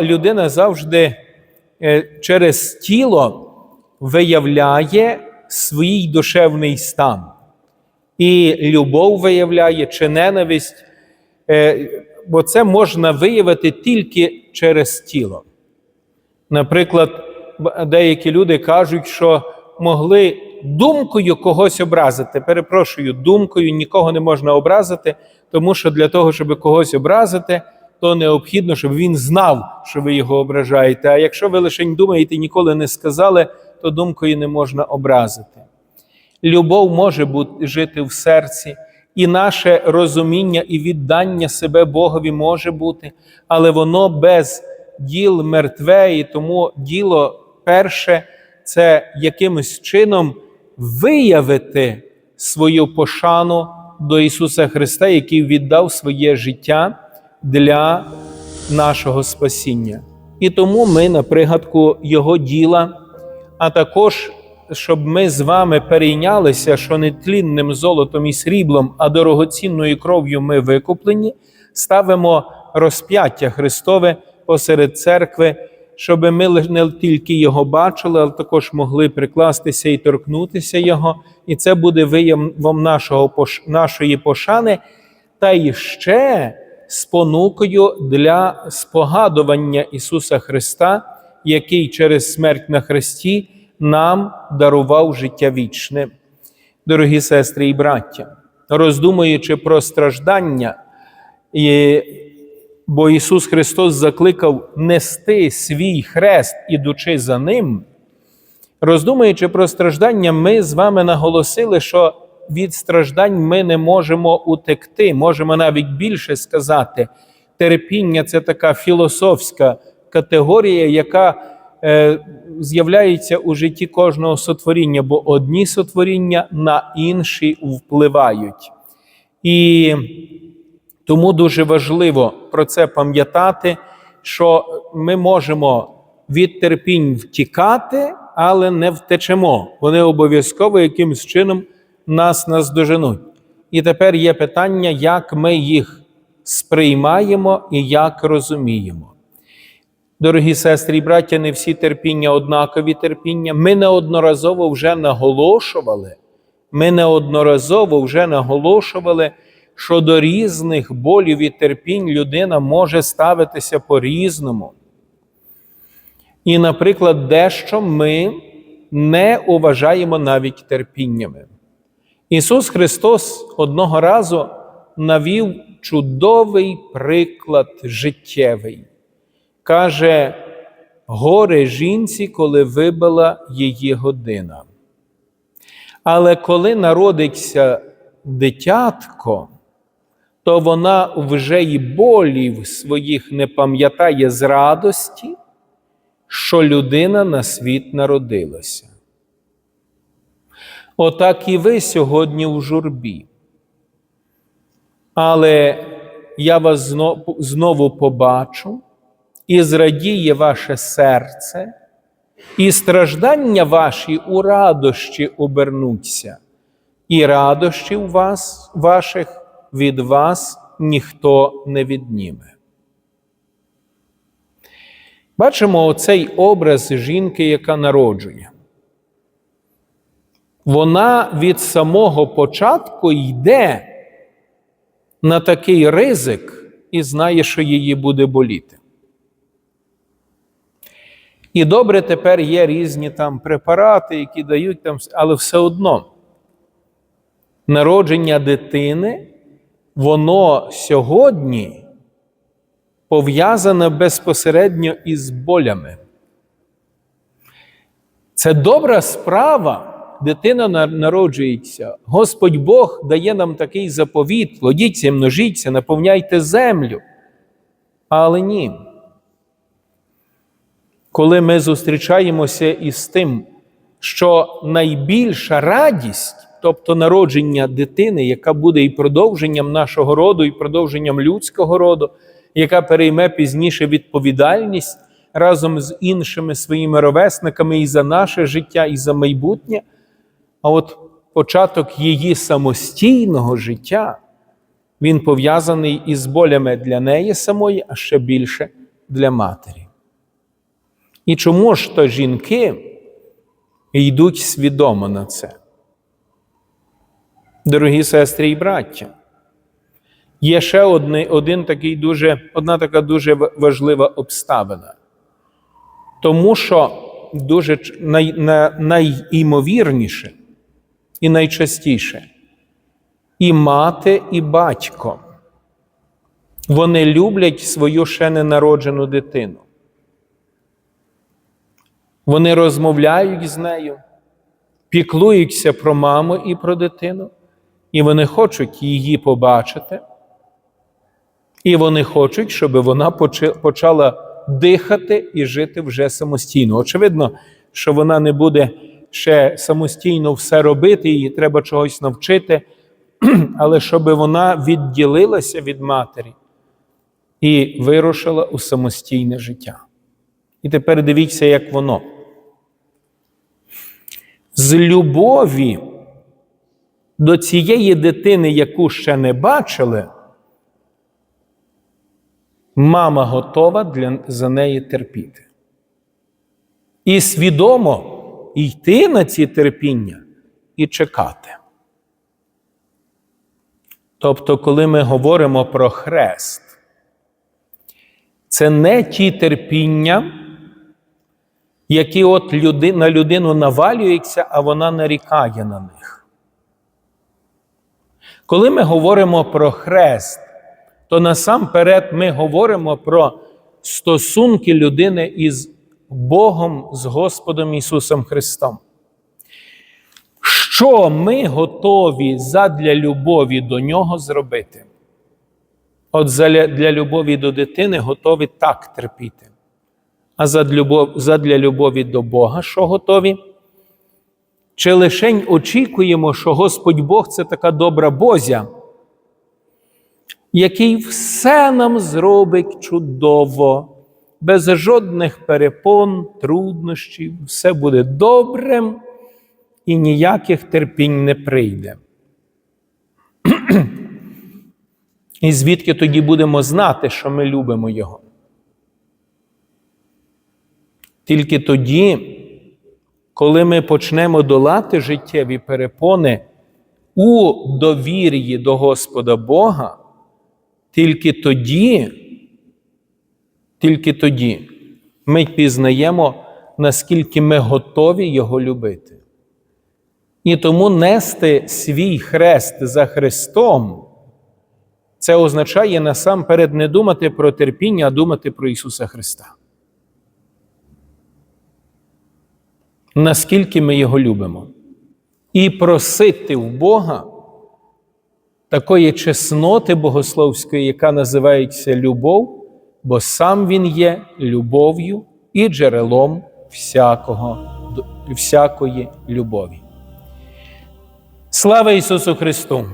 Людина завжди е, через тіло виявляє свій душевний стан. І любов виявляє чи ненависть, е, бо це можна виявити тільки через тіло. Наприклад, деякі люди кажуть, що могли думкою когось образити. Перепрошую, думкою нікого не можна образити, тому що для того, щоб когось образити, то необхідно, щоб він знав, що ви його ображаєте. А якщо ви лише думаєте, ніколи не сказали, то думкою не можна образити. Любов може бути жити в серці, і наше розуміння і віддання себе Богові може бути, але воно без діл мертве, і тому діло перше це якимось чином виявити свою пошану до Ісуса Христа, який віддав своє життя для нашого спасіння. І тому ми на пригадку Його діла, а також щоб ми з вами перейнялися, що не тлінним золотом і сріблом, а дорогоцінною кров'ю ми викуплені, ставимо розп'яття Христове посеред церкви, щоб ми не тільки його бачили, але також могли прикластися і торкнутися Його. І це буде виявом нашого, нашої пошани, та й ще спонукою для спогадування Ісуса Христа, який через смерть на Христі нам дарував життя вічне. Дорогі сестри і браття, роздумуючи про страждання, бо Ісус Христос закликав нести свій хрест, ідучи за Ним, роздумуючи про страждання, ми з вами наголосили, що від страждань ми не можемо утекти, можемо навіть більше сказати. Терпіння це така філософська категорія, яка е, з'являється у житті кожного сотворіння, бо одні сотворіння на інші впливають. І тому дуже важливо про це пам'ятати, що ми можемо від терпінь втікати, але не втечемо. Вони обов'язково якимось чином нас наздоженуть. І тепер є питання, як ми їх сприймаємо і як розуміємо. Дорогі сестри і браття, не всі терпіння однакові терпіння. Ми неодноразово вже наголошували, ми неодноразово вже наголошували, що до різних болів і терпінь людина може ставитися по-різному. І, наприклад, дещо ми не уважаємо навіть терпіннями. Ісус Христос одного разу навів чудовий приклад життєвий. Каже, горе жінці, коли вибила її година. Але коли народиться дитятко, то вона вже й болів своїх не пам'ятає з радості, що людина на світ народилася. Отак і ви сьогодні в журбі. Але я вас знову побачу, і зрадіє ваше серце, і страждання ваші у радощі обернуться, і радощів вас, ваших від вас ніхто не відніме. Бачимо оцей образ жінки, яка народжує. Вона від самого початку йде на такий ризик і знає, що її буде боліти. І добре, тепер є різні там препарати, які дають там, але все одно народження дитини, воно сьогодні пов'язане безпосередньо із болями. Це добра справа. Дитина на- народжується. Господь Бог дає нам такий заповіт: плодіться, множіться, наповняйте землю. Але ні. Коли ми зустрічаємося із тим, що найбільша радість, тобто народження дитини, яка буде і продовженням нашого роду, і продовженням людського роду, яка перейме пізніше відповідальність разом з іншими своїми ровесниками і за наше життя, і за майбутнє, а от початок її самостійного життя, він пов'язаний із болями для неї самої, а ще більше для матері. І чому ж то жінки йдуть свідомо на це? Дорогі сестри і браття, є ще одне, один такий дуже, одна така дуже важлива обставина. Тому що дуже ч- най, найімовірніше і найчастіше і мати, і батько вони люблять свою ще ненароджену дитину. Вони розмовляють з нею, піклуються про маму і про дитину, і вони хочуть її побачити. І вони хочуть, щоб вона почала дихати і жити вже самостійно. Очевидно, що вона не буде ще самостійно все робити, їй треба чогось навчити, але щоб вона відділилася від матері і вирушила у самостійне життя. І тепер дивіться, як воно. З любові до цієї дитини, яку ще не бачили, мама готова для, за неї терпіти. І свідомо йти на ці терпіння і чекати. Тобто, коли ми говоримо про хрест, це не ті терпіння, які от люди, на людину навалюються, а вона нарікає на них. Коли ми говоримо про хрест, то насамперед ми говоримо про стосунки людини із Богом, з Господом Ісусом Христом. Що ми готові задля любові до Нього зробити? От для любові до дитини готові так терпіти. А задля любові до Бога, що готові? Чи лишень очікуємо, що Господь Бог це така добра Бозя, який все нам зробить чудово, без жодних перепон, труднощів, все буде добре і ніяких терпінь не прийде. І звідки тоді будемо знати, що ми любимо Його? Тільки тоді, коли ми почнемо долати життєві перепони у довір'ї до Господа Бога, тільки тоді, тільки тоді ми пізнаємо, наскільки ми готові Його любити. І тому нести свій хрест за Христом. Це означає насамперед не думати про терпіння, а думати про Ісуса Христа. Наскільки ми Його любимо. І просити в Бога такої чесноти богословської, яка називається любов, бо сам Він є любов'ю і джерелом всякого, всякої любові. Слава Ісусу Христу!